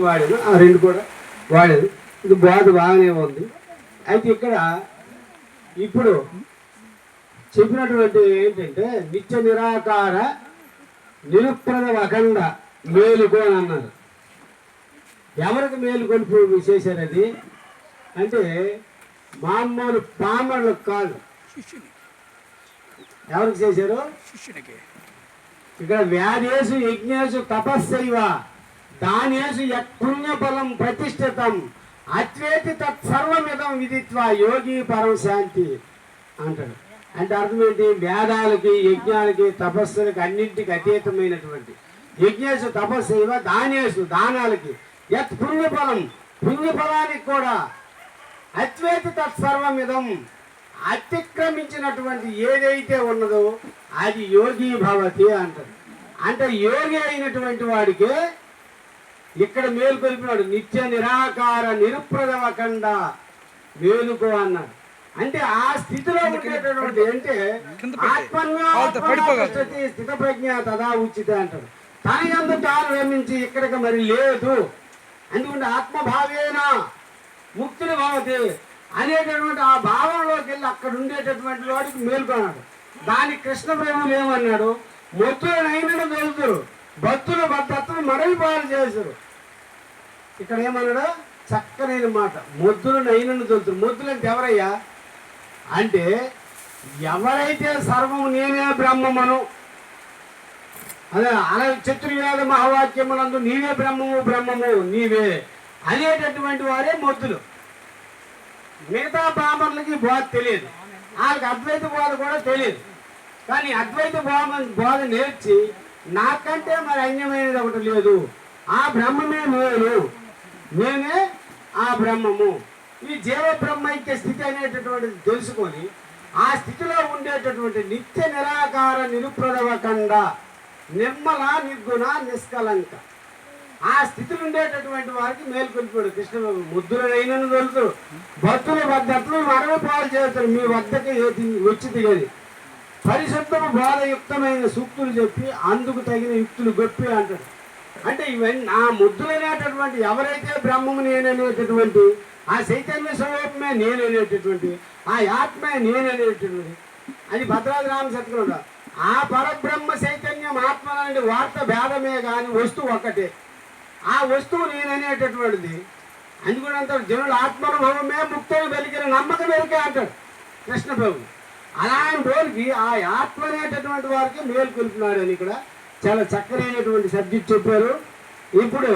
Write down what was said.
వాడాను. ఆ రెండు కూడా వాడాను. ఇది బోధ బాగానే ఉంది. అయితే ఇక్కడ ఇప్పుడు చెప్పినటువంటి ఏంటంటే నిత్య నిరాకార నిరుప్రద అఖండ మేలుకో అని అన్నారు. ఎవరికి మేలుకొని చేశారు అది? అంటే మామూలు పామరులకు కాదు. ఎవరికి చేశారు? ఇక్కడ వ్యాధేశు యజ్ఞేశు తపస్సైవ. దానేసు యత్ పుణ్యఫలం ప్రతిష్ఠితం. అత్వేతి తత్సర్వమిదం విదిత్వ యోగి పరం శాంతి అంటాడు. అంటే అర్థం ఏంటి? వేదాలకి యజ్ఞాలకి తపస్సులకి అన్నింటికి అతీతమైనటువంటి. యజ్ఞేశు తపస్సైవ దానేషు దానాలకి. యత్ పుణ్యఫలం పుణ్యఫలానికి కూడా. అత్వేతి తత్సర్వమిదం అతిక్రమించినటువంటి ఏదైతే ఉన్నదో అది యోగి భవతి అంటారు అంటే యోగి అయినటువంటి వాడికి ఇక్కడ మేలుకొల్పినాడు నిత్య నిరాకార నిరుప్రదవకండ మేలుకో అన్నాడు. అంటే ఆ స్థితిలో ఉండేటటువంటి అంటే కింద పెట్టే. ఆత్మన్యో అవతల పడిపోగలదు. ఆత్మనాతిష్టతి స్థిత ప్రజ్ఞ తదా ఉచిత అంటాడు. తన యందు తాను నిర్మించి ఇక్కడికి మరి లేదు. అందుకుంటే ఆత్మభావేనా ముక్తులు భవతి అనేటటువంటి ఆ భావంలోకి వెళ్ళి అక్కడ ఉండేటటువంటి వాడికి మేల్కొన్నాడు దాని కృష్ణ ప్రేమలు ఏమన్నాడు? మొత్తులు నైనను వెళ్తురు భక్తులు భక్తులు మరలి పాలు చేశారు. ఇక్కడ ఏమన్నాడు? చక్కనైన మాట. మొద్దులు నైనను తొలుతురు మొద్దులు అంటే ఎవరయ్యా? అంటే ఎవరైతే సర్వము నేనే బ్రహ్మమను అదే అలా చతుర్వేద మహావాక్యములందు నీవే బ్రహ్మము బ్రహ్మము నీవే అనేటటువంటి వారే మొద్దులు. మిగతా బ్రాహ్మణులకి బోధ తెలియదు. వాళ్ళకి అద్వైత బోధ కూడా తెలియదు. కానీ అద్వైత బోధ బోధ నేర్చి నాకంటే మరి అన్యమైనది ఒకటి లేదు. ఆ బ్రహ్మమే నేను నేనే ఆ బ్రహ్మము. ఈ జీవ బ్రహ్మైక్య స్థితి అనేటటువంటిది తెలుసుకొని ఆ స్థితిలో ఉండేటటువంటి నిత్య నిరాకార నిరుప్రదవకండ నిర్మల నిర్గుణ నిష్కలంక. ఆ స్థితిలో ఉండేటటువంటి వారికి మేల్కొల్పాడు. కృష్ణ ముద్దులైనను దొరుకుతారు. భక్తులు భద్రతలు మరణ పాలు చేస్తారు. మీ వద్దకి వచ్చి దిగది పరిశుద్ధము బోధయుక్తమైన సూక్తులు చెప్పి అందుకు తగిన యుక్తులు గొప్పి అంటాడు. అంటే ఇవన్నీ ఆ ముద్దులైనటువంటి ఎవరైతే బ్రహ్మము నేననేటటువంటి ఆ చైతన్య స్వరూపమే నేననేటటువంటి ఆ ఆత్మే నేననేటటువంటి అది భద్రాది రామ ఆ పరబ్రహ్మ చైతన్యం ఆత్మ లాంటి వార్త భేదమే కానీ వస్తువు ఒక్కటే. ఆ వస్తువు నేననేటటువంటిది. అందుకని అంటాడు జనుడు ఆత్మానుభవమే ముక్తులు వెలికిన నమ్మకం వెలికే అంటాడు కృష్ణ ప్రభు అలాంటి రోజుకి ఆ ఆత్మ అనేటటువంటి వారికి మేలు కొలిపినాడు అని ఇక్కడ చాలా చక్కనైనటువంటి సబ్జెక్ట్ చెప్పారు. ఇప్పుడు